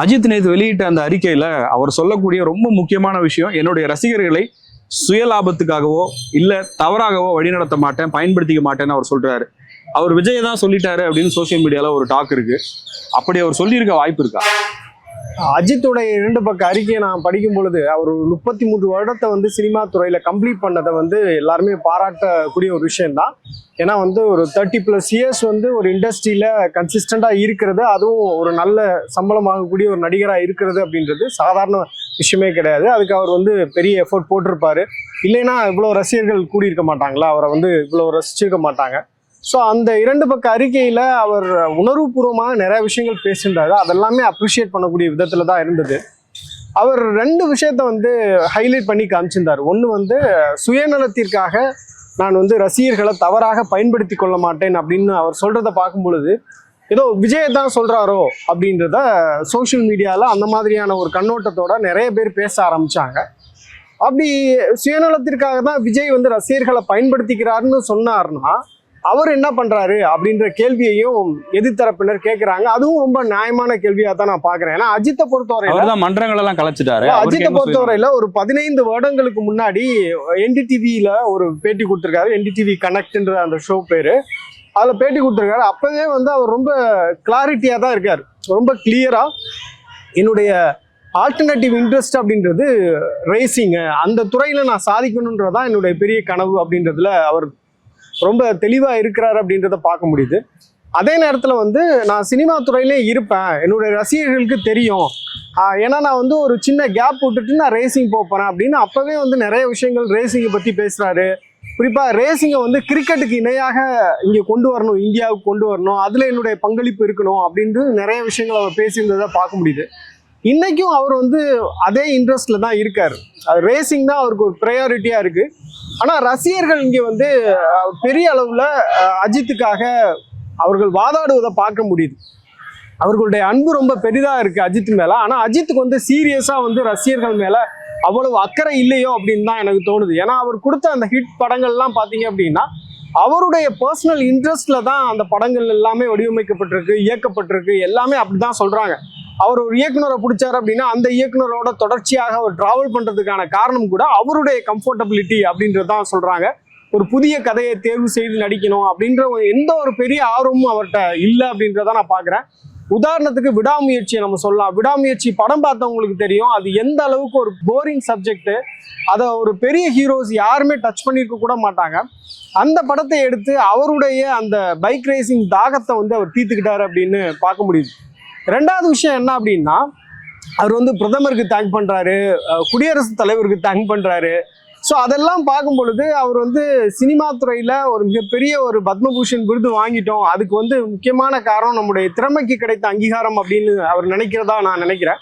அஜித் நேத்து வெளியிட்ட அந்த அறிக்கையில அவர் சொல்லக்கூடிய ரொம்ப முக்கியமான விஷயம் என்னுடைய ரசிகர்களை சுயலாபத்துக்காகவோ இல்ல தவறாகவோ வழிநடத்த மாட்டேன் பயன்படுத்திக்க மாட்டேன்னு அவர் சொல்றாரு. அவர் விஜய் தான் சொல்லிட்டாரு அப்படின்னு சோஷியல் மீடியால ஒரு டாக் இருக்கு. அப்படி அவர் சொல்லியிருக்க வாய்ப்பு இருக்கா? அஜித்துடைய இரண்டு பக்க அறிக்கையை நான் படிக்கும் பொழுது அவர் முப்பத்தி மூன்று வருடத்தை வந்து சினிமா துறையில கம்ப்ளீட் பண்ணதை வந்து எல்லாருமே பாராட்டக்கூடிய ஒரு விஷயம்தான். ஏன்னா வந்து ஒரு தேர்ட்டி ப்ளஸ் இயர்ஸ் வந்து ஒரு இண்டஸ்ட்ரியில கன்சிஸ்டண்டா இருக்கிறது. அதுவும் ஒரு நல்ல சம்பளம் ஒரு நடிகராக இருக்கிறது அப்படின்றது சாதாரண விஷயமே கிடையாது. அதுக்கு அவர் வந்து பெரிய எஃபோர்ட் போட்டிருப்பாரு. இல்லைன்னா இவ்வளோ ரசிகர்கள் கூடியிருக்க மாட்டாங்களா? அவரை வந்து இவ்வளோ ரசிச்சிருக்க மாட்டாங்க. ஸோ அந்த இரண்டு பக்க அறிக்கையில் அவர் உணர்வுபூர்வமாக நிறைய விஷயங்கள் பேசியிருந்தாரு அதெல்லாமே அப்ரிஷியேட் பண்ணக்கூடிய விதத்தில் தான் இருந்தது. அவர் ரெண்டு விஷயத்த வந்து ஹைலைட் பண்ணி காமிச்சிருந்தார் ஒன்று வந்து சுயநலத்திற்காக நான் வந்து ரசிகர்களை தவறாக பயன்படுத்தி கொள்ள மாட்டேன் அப்படின்னு அவர் சொல்கிறத பார்க்கும் பொழுது ஏதோ விஜய் தான் சொல்கிறாரோ அப்படின்றத சோஷியல் மீடியாவில் அந்த மாதிரியான ஒரு கண்ணோட்டத்தோட நிறைய பேர் பேச ஆரம்பித்தாங்க அப்படி சுயநலத்திற்காக தான் விஜய் வந்து ரசிகர்களை பயன்படுத்திக்கிறாருன்னு சொன்னார்னா அவர் என்ன பண்றாரு அப்படின்ற கேள்வியையும் எதிர்த்தரப்பினர் கேட்கறாங்க அதுவும் ரொம்ப நியாயமான கேள்வியா தான் நான் பாக்குறேன். ஏன்னா அஜித்தை பொறுத்தவரையில மன்றங்கள் எல்லாம் கலைச்சிட்டாரு. அஜித்தை? பொறுத்தவரையில ஒரு பதினைந்து வருடங்களுக்கு முன்னாடி என்டிடிவியில ஒரு பேட்டி கொடுத்திருக்காரு. என்டிடிவி கனெக்ட்ன்ற அந்த ஷோ பேரு. அதுல பேட்டி கொடுத்திருக்காரு. அப்பவே வந்து அவர் ரொம்ப கிளாரிட்டியா தான் இருக்காரு. ரொம்ப கிளியரா என்னுடைய ஆல்டர்னேட்டிவ் இன்ட்ரெஸ்ட் அப்படின்றது ரேசிங்கு அந்த துறையில நான் சாதிக்கணுன்றதான் என்னுடைய பெரிய கனவு அப்படின்றதுல அவர் ரொம்ப தெளிவாக இருக்கிறார் அப்படின்றத பார்க்க முடியுது. அதே நேரத்தில் வந்து நான் சினிமா துறையிலே இருப்பேன். என்னுடைய ரசிகர்களுக்கு தெரியும். ஏன்னா நான் வந்து ஒரு சின்ன கேப் விட்டுட்டு நான் ரேசிங் போகிறேன் அப்படின்னு அப்போவே வந்து நிறைய விஷயங்கள் ரேசிங்கை பற்றி பேசுகிறாரு குறிப்பாக ரேசிங்கை வந்து கிரிக்கெட்டுக்கு இணையாக இங்கே கொண்டு வரணும் இந்தியாவுக்கு கொண்டு வரணும் அதில் என்னுடைய பங்களிப்பு இருக்கணும் அப்படின்ட்டு நிறைய விஷயங்கள் அவர் பேசியிருந்ததை பார்க்க முடியுது. இன்றைக்கும் அவர் வந்து அதே இன்ட்ரெஸ்டில் தான் இருக்கார். ரேசிங் தான் அவருக்கு ஒரு ப்ரையாரிட்டியாக இருக்குது ஆனால் ரசிகர்கள் இங்கே வந்து பெரிய அளவில் அஜித்துக்காக அவர்கள் வாதாடுவதை பார்க்க முடியுது. அவர்களுடைய அன்பு ரொம்ப பெரிதாக இருக்குது அஜித் மேலே. ஆனால் அஜித்துக்கு வந்து சீரியஸாக வந்து ரசிகர்கள் மேலே அவ்வளவு அக்கறை இல்லையோ அப்படின்னு தான் எனக்கு தோணுது. ஏன்னா அவர் கொடுத்த அந்த ஹிட் படங்கள்லாம் பார்த்தீங்க அப்படின்னா அவருடைய பர்சனல் இன்ட்ரெஸ்டில் தான் அந்த படங்கள் எல்லாமே வடிவமைக்கப்பட்டிருக்கு இயக்கப்பட்டிருக்கு எல்லாமே அப்படி தான் சொல்கிறாங்க அவர் ஒரு இயக்குனரை பிடிச்சாரு அப்படின்னா அந்த இயக்குனரோட தொடர்ச்சியாக அவர் டிராவல் பண்ணுறதுக்கான காரணம் கூட அவருடைய கம்ஃபர்டபிலிட்டி அப்படின்றது தான் சொல்கிறாங்க ஒரு புதிய கதையை தேர்வு செய்து நடிக்கணும் அப்படின்ற ஒரு எந்த ஒரு பெரிய ஆர்வமும் அவர்கிட்ட இல்லை அப்படின்றத நான் பார்க்குறேன். உதாரணத்துக்கு விடாமுயற்சியை நம்ம சொல்லலாம். விடாமுயற்சி படம் பார்த்தவங்களுக்கு தெரியும். அது எந்த அளவுக்கு ஒரு போரிங் சப்ஜெக்ட் அதை ஒரு பெரிய ஹீரோஸ் யாருமே டச் பண்ணியிருக்க கூட மாட்டாங்க. அந்த படத்தை எடுத்து அவருடைய அந்த பைக் ரேசிங் தாகத்தை வந்து அவர் தீர்த்துக்கிட்டாரு அப்படின்னு பார்க்க முடியுது. ரெண்டாவது விஷயம் என்ன அப்படின்னா அவர் வந்து பிரதமருக்கு தேங்க் பண்ணுறாரு குடியரசுத் தலைவருக்கு தேங்க் பண்ணுறாரு ஸோ அதெல்லாம் பார்க்கும் பொழுது அவர் வந்து சினிமா துறையில் ஒரு மிகப்பெரிய ஒரு பத்மபூஷன் விருது வாங்கிட்டோம். அதுக்கு வந்து முக்கியமான காரணம் நம்முடைய திறமைக்கு கிடைத்த அங்கீகாரம் அப்படின்னு அவர் நினைக்கிறதா நான் நினைக்கிறேன்.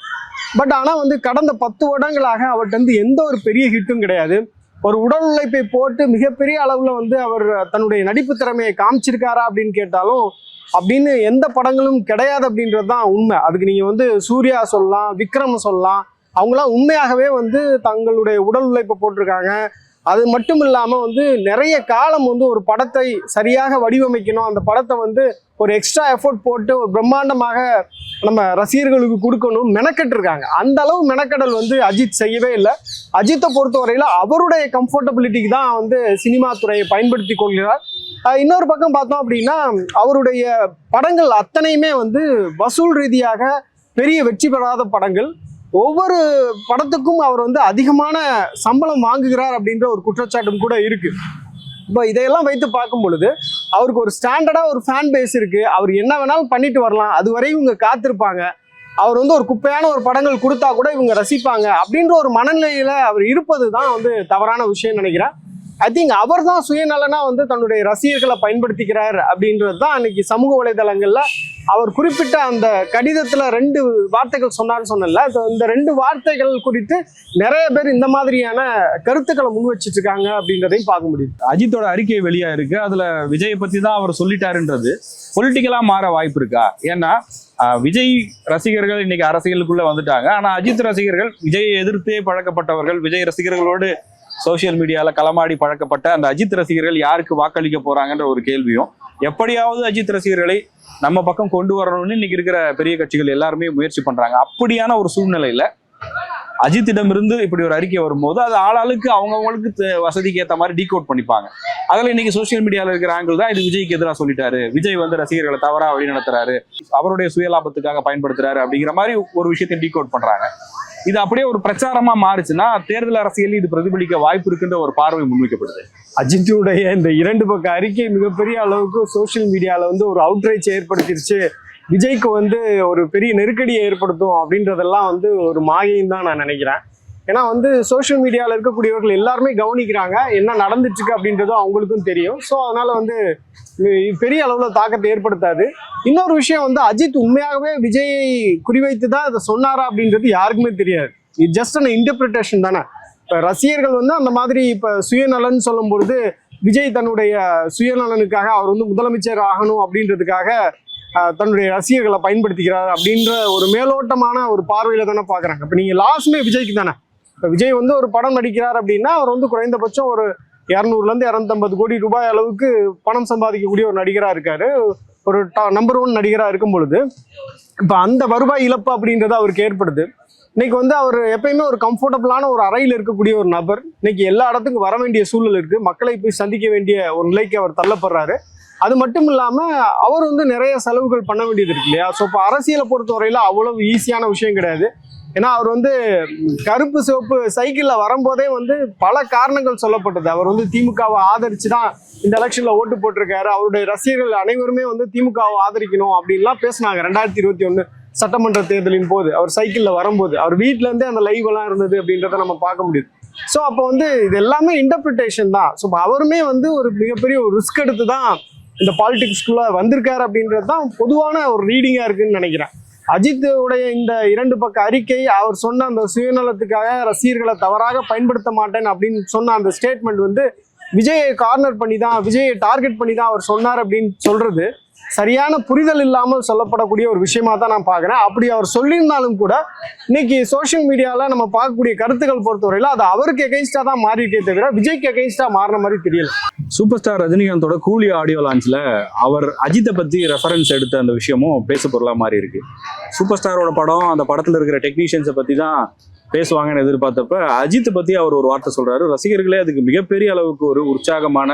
பட் ஆனால் வந்து கடந்த பத்து வருடங்களாக அவர்கிட்ட வந்து எந்த ஒரு பெரிய ஹிட்டும் கிடையாது. ஒரு உடல் உழைப்பை போட்டு மிகப்பெரிய அளவில் வந்து அவர் தன்னுடைய நடிப்பு திறமையை காமிச்சிருக்காரா அப்படின்னு கேட்டாலும் அப்படின்னு எந்த படங்களும் கிடையாது அப்படின்றது தான் உண்மை. அதுக்கு நீங்கள் வந்து சூர்யா சொல்லலாம் விக்ரம் சொல்லலாம். அவங்களாம் உண்மையாகவே வந்து தங்களுடைய உடல் உழைப்பை போட்டிருக்காங்க. அது மட்டும் இல்லாமல் வந்து நிறைய காலம் வந்து ஒரு படத்தை சரியாக வடிவமைக்கணும். அந்த படத்தை வந்து ஒரு எக்ஸ்ட்ரா எஃபோர்ட் போட்டு ஒரு பிரம்மாண்டமாக நம்ம ரசிகர்களுக்கு கொடுக்கணும் மெனக்கெட்டுருக்காங்க. அந்த அளவு மெனக்கடல் வந்து அஜித் செய்யவே இல்லை. அஜித்தை பொறுத்தவரையில் அவருடைய கம்ஃபர்டபிலிட்டிக்கு தான் வந்து சினிமா துறையை பயன்படுத்தி கொள்கிறார். இன்னொரு பக்கம் பார்த்தோம் அப்படின்னா அவருடைய படங்கள் அத்தனையுமே வந்து வசூல் ரீதியாக பெரிய வெற்றி பெறாத படங்கள். ஒவ்வொரு படத்துக்கும் அவர் வந்து அதிகமான சம்பளம் வாங்குகிறார் அப்படின்ற ஒரு குற்றச்சாட்டும் கூட இருக்கு. இப்போ இதையெல்லாம் வைத்து பார்க்கும் பொழுது அவருக்கு ஒரு ஸ்டாண்டர்டாக ஒரு ஃபேன் பேஸ் இருக்கு. அவர் என்ன வேணாலும் பண்ணிட்டு வரலாம். அது வரையும் இவங்க காத்திருப்பாங்க. அவர் வந்து ஒரு குப்பையான ஒரு படங்கள் கொடுத்தா கூட இவங்க ரசிப்பாங்க அப்படின்ற ஒரு மனநிலையில அவர் இருப்பது தான் வந்து தவறான விஷயம் நினைக்கிறேன். ஐ திங்க் அவர் தான் சுயநலனா வந்து தன்னுடைய ரசிகர்களை பயன்படுத்திக்கிறார் அப்படின்றது தான் அன்னைக்கு சமூக வலைதளங்கள்ல அவர் குறிப்பிட்ட அந்த கடிதத்துல ரெண்டு வார்த்தைகள் சொன்னார்னு சொன்னல இந்த ரெண்டு வார்த்தைகள் குறித்து நிறைய பேர் இந்த மாதிரியான கருத்துக்களை முன் வச்சிட்டு இருக்காங்க அப்படின்றதையும் பார்க்க முடியுது. அஜித்தோட அறிக்கை வெளியா இருக்கு. அதுல விஜயை பத்தி தான் அவர் சொல்லிட்டாருன்றது. பொலிட்டிக்கலா மாற வாய்ப்பு இருக்கா? ஏன்னா விஜய் ரசிகர்கள் இன்னைக்கு அரசியலுக்குள்ள வந்துட்டாங்க. ஆனா அஜித் ரசிகர்கள் விஜயை எதிர்த்தே பழக்கப்பட்டவர்கள் விஜய் ரசிகர்களோடு சோசியல் மீடியால களமாடி பழக்கப்பட்ட அந்த அஜித் ரசிகர்கள் யாருக்கு வாக்களிக்க போறாங்கன்ற ஒரு கேள்வியும் எப்படியாவது அஜித் ரசிகர்களை நம்ம பக்கம் கொண்டு வரணும்னு இன்னைக்கு இருக்கிற பெரிய கட்சிகள் எல்லாருமே முயற்சி பண்றாங்க. அப்படியான ஒரு சூழ்நிலையில அஜித்திடம் இருந்து இப்படி ஒரு அறிக்கை வரும்போது அது ஆளாளுக்கு அவங்கவுங்களுக்கு வசதிக்கு ஏற்ற மாதிரி டீகோட் பண்ணிப்பாங்க. அதில் இன்னைக்கு சோசியல் மீடியாவில் இருக்கிற ஆங்கிள் தான் இது விஜய்க்கு எதிராக சொல்லிட்டாரு. விஜய் வந்து ரசிகர்களை தவறா வழி நடத்துறாரு அவருடைய சுயலாபத்துக்காக பயன்படுத்துறாரு அப்படிங்கிற மாதிரி ஒரு விஷயத்தை டீகோட் பண்றாங்க. இது அப்படியே ஒரு பிரச்சாரமா மாறுச்சுன்னா தேர்தல் அரசியல் இது பிரதிபலிக்க வாய்ப்பு இருக்குன்ற ஒரு பார்வை முன்வைக்கப்படுது. அஜித்துடைய இந்த இரண்டு பக்க அறிக்கை மிகப்பெரிய அளவுக்கு சோஷியல் மீடியாவில் வந்து ஒரு அவுட்ரீச் ஏற்படுத்திருச்சு. விஜய்க்கு வந்து ஒரு பெரிய நெருக்கடியை ஏற்படுத்தும் அப்படின்றதெல்லாம் வந்து ஒரு மாயைன்னு தான் நான் நினைக்கிறேன். ஏன்னா வந்து சோஷியல் மீடியாவில் இருக்கக்கூடியவர்கள் எல்லாருமே கவனிக்கிறாங்க என்ன நடந்துட்டுருக்கு அப்படின்றதும் அவங்களுக்கும் தெரியும். ஸோ அதனால் வந்து பெரிய அளவில் தாக்கத்தை ஏற்படுத்தாது. இன்னொரு விஷயம் வந்து அஜித் உண்மையாகவே விஜயை குறிவைத்து தான் இதை சொன்னாரா அப்படின்றது யாருக்குமே தெரியாது. இது ஜஸ்ட் அன் இன்டர்பிரிட்டேஷன் தானே. இப்போ ரசிகர்கள் வந்து அந்த மாதிரி இப்போ சுயநலன் சொல்லும்பொழுது விஜய் தன்னுடைய சுயநலனுக்காக அவர் வந்து முதலமைச்சர் ஆகணும் அப்படின்றதுக்காக தன்னுடைய ரசிகர்களை பயன்படுத்திக்கிறார் அப்படின்ற ஒரு மேலோட்டமான ஒரு பார்வையில தானே பார்க்குறாங்க இப்போ நீங்கள் லாஸ்ட்மே விஜய்க்கு தானே இப்போ விஜய் வந்து ஒரு படம் நடிக்கிறார் அப்படின்னா அவர் வந்து குறைந்தபட்சம் ஒரு இரநூறுலேருந்து இரநூத்தம்பது கோடி ரூபாய் அளவுக்கு பணம் சம்பாதிக்கக்கூடிய ஒரு நடிகராக இருக்கார். ஒரு நம்பர் ஒன் நடிகராக இருக்கும் பொழுது இப்போ அந்த வருவாய் இழப்பு அப்படின்றது அவருக்கு ஏற்படுது. இன்னைக்கு வந்து அவர் எப்பயுமே ஒரு கம்ஃபர்டபுளான ஒரு அறையில் இருக்கக்கூடிய ஒரு நபர். இன்னைக்கு எல்லா இடத்துக்கும் வர வேண்டிய சூழல் இருக்குது மக்களை போய் சந்திக்க வேண்டிய ஒரு நிலைக்கு அவர் தள்ளப்படுறாரு. அது மட்டும் இல்லாமல் அவர் வந்து நிறைய செலவுகள் பண்ண வேண்டியது இருக்கு இல்லையா? ஸோ இப்போ அரசியலை பொறுத்தவரையில் அவ்வளவு ஈஸியான விஷயம் கிடையாது. ஏன்னா அவர் வந்து கருப்பு சிவப்பு சைக்கிளில் வரும்போதே வந்து பல காரணங்கள் சொல்லப்பட்டது. அவர் வந்து திமுகவை ஆதரிச்சு தான் இந்த எலெக்ஷனில் ஓட்டு போட்டிருக்காரு. அவருடைய ரசிகர்கள் அனைவருமே வந்து திமுகவை ஆதரிக்கணும் அப்படின்லாம் பேசினாங்க ரெண்டாயிரத்தி இருபத்தி ஒன்று சட்டமன்ற தேர்தலின் போது. அவர் சைக்கிளில் வரும்போது. அவர் வீட்டிலேருந்தே அந்த லைவெல்லாம் இருந்தது அப்படின்றத நம்ம பார்க்க முடியுது. ஸோ அப்போ வந்து இது எல்லாமே இன்டர்பிரிட்டேஷன் தான். ஸோ அவருமே வந்து ஒரு மிகப்பெரிய ஒரு ரிஸ்க் எடுத்து தான் இந்த பாலிடிக்ஸ்குள்ளே வந்திருக்காரு அப்படின்றது தான் பொதுவான ஒரு ரீடிங்காக இருக்குன்னு நினைக்கிறேன். அஜித் உடைய இந்த இரண்டு பக்க அறிக்கை அவர் சொன்ன அந்த சுயநலத்துக்காக ரசிகர்களை தவறாக பயன்படுத்த மாட்டேன் அப்படின்னு சொன்ன அந்த ஸ்டேட்மெண்ட் வந்து விஜயை கார்னர் பண்ணி தான் விஜயை டார்கெட் பண்ணி தான் அவர் சொன்னார் அப்படின்னு சொல்றது. சரியான புரிதல் இல்லாமல் சொல்லப்படக்கூடிய ஒரு விஷயமா தான் நான் பார்க்குறேன். அப்படி அவர் சொல்லியிருந்தாலும் கூட இன்னைக்கு சோஷியல் மீடியாவில் நம்ம பார்க்கக்கூடிய கருத்துக்கள் பொறுத்தவரையில் அது அவருக்கு எகெயின்ஸ்டாக தான் மாறிட்டே தவிர விஜய்க்கு எகெயின்ஸ்டாக மாறின மாதிரி தெரியல. சூப்பர் ஸ்டார் ரஜினிகாந்தோட கூலி ஆடியோ லான்ச்சில் அவர் அஜித்தை பற்றி ரெஃபரன்ஸ் எடுத்த அந்த விஷயமும் பேச பொருளாக மாறி இருக்கு சூப்பர் ஸ்டாரோட படம் அந்த படத்தில் இருக்கிற டெக்னீஷியன்ஸை பற்றி தான் பேசுவாங்கன்னு எதிர்பார்த்தப்ப அஜித்தை பற்றி அவர் ஒரு வார்த்தை சொல்கிறாரு ரசிகர்களே அதுக்கு மிகப்பெரிய அளவுக்கு ஒரு உற்சாகமான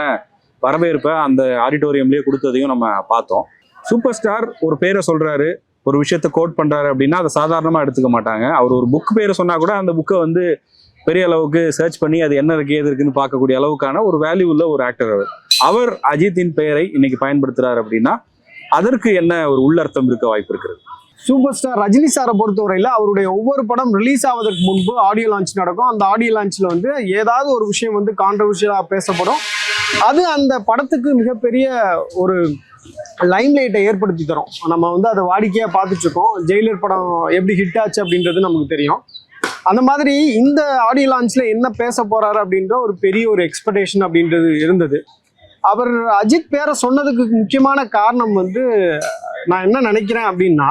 வரவேற்பை அந்த ஆடிட்டோரியம்லேயே கொடுத்ததையும் நம்ம பார்த்தோம். சூப்பர் ஸ்டார் ஒரு பேரை சொல்கிறாரு ஒரு விஷயத்த கோட் பண்ணுறாரு அப்படின்னா அதை சாதாரணமாக எடுத்துக்க மாட்டாங்க. அவர் ஒரு புக் பேரை சொன்னால் கூட அந்த புக்கை வந்து பெரிய அளவுக்கு சர்ச் பண்ணி அது என்ன இருக்கு ஏது இருக்குன்னு பார்க்கக்கூடிய அளவுக்கான ஒரு வேல்யூ உள்ள ஒரு ஆக்டர் அவர். அவர் அஜித்தின் பெயரை இன்னைக்கு பயன்படுத்துறாரு அப்படின்னா அதற்கு என்ன ஒரு உள்ளர்த்தம் இருக்க வாய்ப்பு இருக்கிறது? சூப்பர் ஸ்டார் ரஜினி சாரை பொறுத்தவரையில் அவருடைய ஒவ்வொரு படம் ரிலீஸ் ஆவதற்கு முன்பு ஆடியோ லான்ச் நடக்கும். அந்த ஆடியோ லான்ச்சில் வந்து ஏதாவது ஒரு விஷயம் வந்து கான்ட்ரவர்ஷியலாக பேசப்படும். அது அந்த படத்துக்கு மிகப்பெரிய ஒரு லைம்லைட்டை ஏற்படுத்தி தரும். நம்ம வந்து அதை வாடிக்கையாக பார்த்துட்ருக்கோம் ஜெயிலர் படம் எப்படி ஹிட் ஆச்சு அப்படின்றது நமக்கு தெரியும். அந்த மாதிரி இந்த ஆடியோ லான்ச்சில் என்ன பேச போகிறாரு அப்படின்ற ஒரு பெரிய ஒரு எக்ஸ்பெக்டேஷன் அப்படின்றது இருந்தது. அவர் அஜித் பேரை சொன்னதுக்கு முக்கியமான காரணம் வந்து நான் என்ன நினைக்கிறேன் அப்படின்னா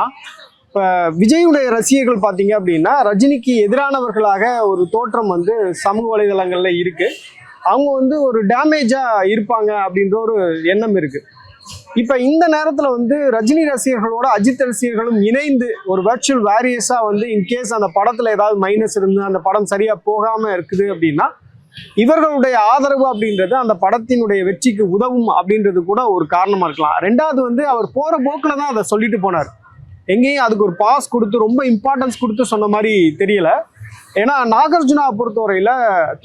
இப்போ விஜயுடைய ரசிகர்கள் பார்த்தீங்க அப்படின்னா ரஜினிக்கு எதிரானவர்களாக ஒரு தோற்றம் வந்து சமூக வலைதளங்களில் இருக்குது அவங்க வந்து ஒரு டேமேஜா இருப்பாங்க அப்படின்ற ஒரு எண்ணம் இருக்கு. இப்போ இந்த நேரத்தில் வந்து ரஜினி ரசிகர்களோட அஜித் ரசிகர்களும் இணைந்து ஒரு வர்ச்சுவல் வேரியஸாக வந்து இன்கேஸ் அந்த படத்தில் ஏதாவது மைனஸ் இருந்து அந்த படம் சரியாக போகாமல் இருக்குது அப்படின்னா இவர்களுடைய ஆதரவு அப்படின்றது அந்த படத்தினுடைய வெற்றிக்கு உதவும் அப்படின்றது கூட ஒரு காரணமாக இருக்கலாம். ரெண்டாவது வந்து அவர் போகிற போக்கில் தான் அதை சொல்லிட்டு போனார். எங்கேயும் அதுக்கு ஒரு பாஸ் கொடுத்து ரொம்ப இம்பார்ட்டன்ஸ் கொடுத்து சொன்ன மாதிரி தெரியல. ஏன்னா நாகார்ஜுனா பொறுத்தவரையில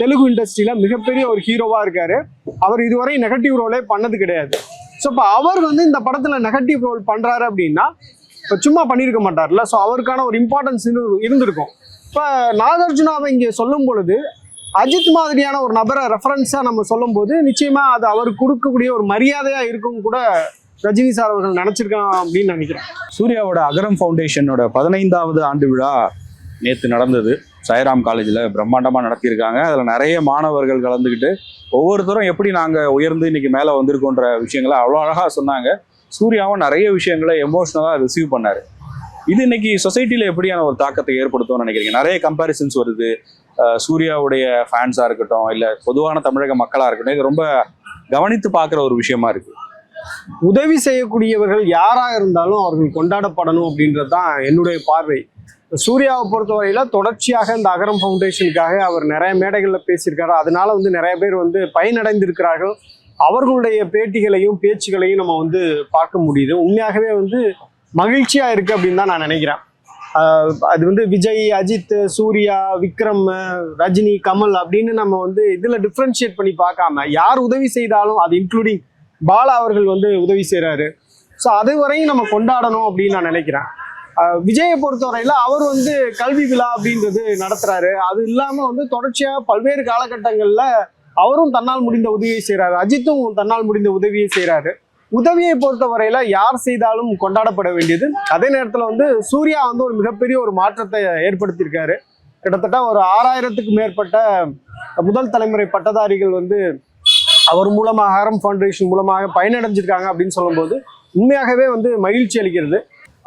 தெலுங்கு இண்டஸ்ட்ரியில மிகப்பெரிய ஒரு ஹீரோவா இருக்காரு. அவர் இதுவரை நெகட்டிவ் ரோலே பண்ணது கிடையாது. ஸோ இப்போ அவர் வந்து இந்த படத்துல நெகட்டிவ் ரோல் பண்றாரு அப்படின்னா இப்போ சும்மா பண்ணியிருக்க மாட்டார்ல. ஸோ அவருக்கான ஒரு இம்பார்ட்டன்ஸ் இருந்திருக்கும். இப்போ நாகார்ஜுனாவை இங்கே சொல்லும் பொழுது அஜித் மாதிரியான ஒரு நபரை ரெஃபரன்ஸாக நம்ம சொல்லும்போது நிச்சயமா அது அவர் கொடுக்கக்கூடிய ஒரு மரியாதையா இருக்கும் கூட ரஜினி சார் அவர்கள் நினைச்சிருக்கான் அப்படின்னு நினைக்கிறேன். சூர்யாவோட அகரம் ஃபவுண்டேஷனோட பதினைந்தாவது ஆண்டு விழா நேற்று நடந்தது. சாய்ராம் காலேஜில் பிரம்மாண்டமாக நடத்தியிருக்காங்க. அதில் நிறைய மாணவர்கள் கலந்துக்கிட்டு ஒவ்வொருத்தரும் எப்படி நாங்கள் உயர்ந்து இன்னைக்கு மேலே வந்திருக்கோன்ற விஷயங்களை அவ்வளோ அழகாக சொன்னாங்க. சூர்யாவும் நிறைய விஷயங்களை எமோஷ்னலாக ரிசீவ் பண்ணார். இது இன்னைக்கு சொசைட்டியில் எப்படியான ஒரு தாக்கத்தை ஏற்படுத்தும்னு நினைக்கிறீங்க? நிறைய கம்பேரிசன்ஸ் வருது. சூர்யாவுடைய ஃபேன்ஸாக இருக்கட்டும் இல்லை பொதுவான தமிழக மக்களாக இருக்கட்டும் இது ரொம்ப கவனித்து பார்க்குற ஒரு விஷயமா இருக்கு. உதவி செய்யக்கூடியவர்கள் யாராக இருந்தாலும் அவர்கள் கொண்டாடப்படணும் அப்படின்றது தான் என்னுடைய பார்வை. சூர்யாவை பொறுத்தவரையில தொடர்ச்சியாக இந்த அகரம் ஃபவுண்டேஷனுக்காக அவர் நிறைய மேடைகளில் பேசியிருக்காரு. அதனால வந்து நிறைய பேர் வந்து பயனடைந்திருக்கிறார்கள். அவர்களுடைய பேட்டிகளையும் பேச்சுகளையும் நம்ம வந்து பார்க்க முடியுது. உண்மையாகவே வந்து மகிழ்ச்சியா இருக்கு அப்படின்னு தான் நான் நினைக்கிறேன். அது வந்து விஜய் அஜித் சூர்யா விக்ரம் ரஜினி கமல் அப்படின்னு நம்ம வந்து இதுல டிஃப்ரென்ஷியேட் பண்ணி பார்க்காம யார் உதவி செய்தாலும் அது இன்க்ளூடிங் பாலா அவர்கள் வந்து உதவி செய்கிறாரு ஸோ அது வரையும் நம்ம கொண்டாடணும் அப்படின்னு நான் நினைக்கிறேன். விஜயை பொறுத்தவரையில அவர் வந்து கல்வி விழா அப்படின்றது நடத்துறாரு. அது இல்லாம வந்து தொடர்ச்சியா பல்வேறு காலகட்டங்கள்ல அவரும் தன்னால் முடிந்த உதவியை செய்றாரு. அஜித்தும் தன்னால் முடிந்த உதவியை செய்கிறாரு உதவியை பொறுத்தவரையில யார் செய்தாலும் கொண்டாடப்பட வேண்டியது. அதே நேரத்துல வந்து சூர்யா வந்து ஒரு மிகப்பெரிய ஒரு மாற்றத்தை ஏற்படுத்தியிருக்காரு. கிட்டத்தட்ட ஒரு ஆறாயிரத்துக்கு மேற்பட்ட முதல் தலைமுறை பட்டதாரிகள் வந்து அவர் மூலமாக ஹாரம் ஃபவுண்டேஷன் மூலமாக பயனடைஞ்சிருக்காங்க அப்படின்னு சொல்லும்போது உண்மையாகவே வந்து மகிழ்ச்சி அளிக்கிறது.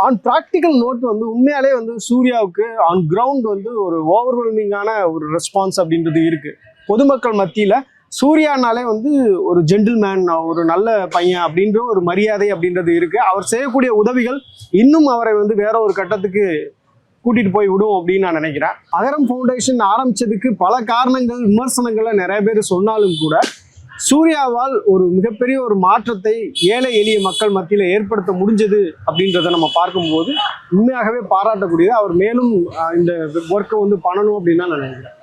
ஆன் ப்ராக்டிக்கல் நோட் வந்து உண்மையாலே வந்து சூர்யாவுக்கு ஆன் கிரவுண்ட் வந்து ஒரு ஓவர்வெல்மிங்கான ஒரு ரெஸ்பான்ஸ் அப்படின்றது இருக்கு. பொதுமக்கள் மத்தியில சூர்யானாலே வந்து ஒரு ஜென்டில்மேன் ஒரு நல்ல பையன் அப்படின்ற ஒரு மரியாதை அப்படின்றது இருக்கு. அவர் செய்யக்கூடிய உதவிகள் இன்னும் அவரை வந்து வேற ஒரு கட்டத்துக்கு கூட்டிட்டு போய் விடும் அப்படின்னு நான் நினைக்கிறேன். அகரம் ஃபவுண்டேஷன் ஆரம்பிச்சதுக்கு பல காரணங்கள் விமர்சனங்களை நிறைய பேர் சொன்னாலும் கூட சூர்யாவால் ஒரு மிகப்பெரிய ஒரு மாற்றத்தை ஏழை எளிய மக்கள் மத்தியில் ஏற்படுத்த முடிஞ்சது அப்படின்றத நம்ம பார்க்கும்போது உண்மையாகவே பாராட்டக்கூடியது. அவர் மேலும் இந்த ஒர்க்கை வந்து பண்ணணும் அப்படின்னு நான் நினைக்கிறேன்.